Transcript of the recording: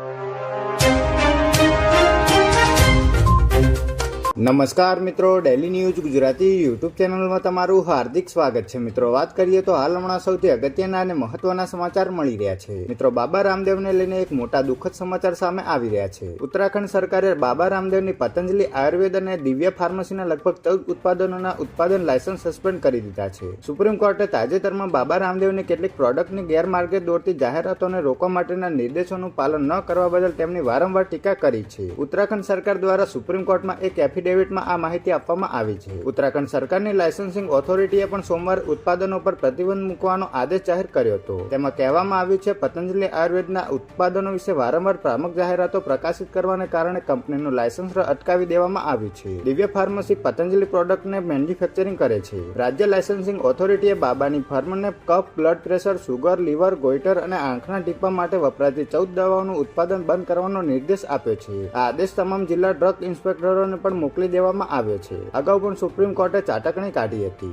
you. નમસ્કાર મિત્રો daily news Gujarati YouTube ચેનલમાં તમારું હાર્દિક સ્વાગત છે. મિત્રો, વાત કરીએ તો હાલ હમણાં સૌથી અગત્યના અને મહત્વના સમાચાર મળી રહ્યા છે. મિત્રો, બાબા રામદેવને લઈને એક મોટા દુઃખદ સમાચાર સામે આવી રહ્યા છે. ઉત્તરાખંડ સરકારે બાબા રામદેવની પતંજલિ, આયુર્વેદ અને દિવ્ય ફાર્મસીના લગભગ ચૌદ ઉત્પાદનોના ઉત્પાદન લાયસન્સ સસ્પેન્ડ કરી દીધા છે. સુપ્રીમ કોર્ટે તાજેતરમાં બાબા રામદેવની કેટલીક પ્રોડક્ટની ગેરમાર્ગે દોરતી જાહેરાતોને રોકવા માટેના નિર્દેશોનું પાલન ન કરવા બદલ તેમની વારંવાર ટીકા કરી છે. ઉત્તરાખંડ સરકાર દ્વારા સુપ્રીમ કોર્ટમાં એક એફિડેવિટમાં આ માહિતી આપવામાં આવી છે. ઉત્તરાખંડ સરકારની લાયસન્સિંગ ઓથોરિટીએ પણ સોમવાર ઉત્પાદનો પર પ્રતિબંધ મૂકવાનો આદેશ જાહેર કર્યો હતો. તેમાં કહેવામાં આવ્યું છે, પતંજલિ આયુર્વેદના ઉત્પાદનો વિશે વારંવાર ભ્રામક જાહેરાતો પ્રકાશિત કરવાને કારણે કંપનીનું લાયસન્સ અટકાવી દેવામાં આવ્યું છે. દિવ્ય ફાર્મસી પતંજલિ પ્રોડક્ટને મેન્યુફેક્ચરિંગ કરે છે. રાજ્ય લાયસન્સિંગ ઓથોરિટીએ બાબાની ફર્મને cough blood pressure sugar liver goitre અને આંખના ટીપા માટે વપરાતી ચૌદ દવાઓનું ઉત્પાદન બંધ કરવાનો નિર્દેશ આપ્યો છે. આ આદેશ તમામ જિલ્લા ડ્રગ ઇન્સ્પેક્ટરોને પણ મોકલી દેવામાં આવ્યો છે. અગાઉ પણ સુપ્રીમ કોર્ટે ચાટકણી કાઢી હતી.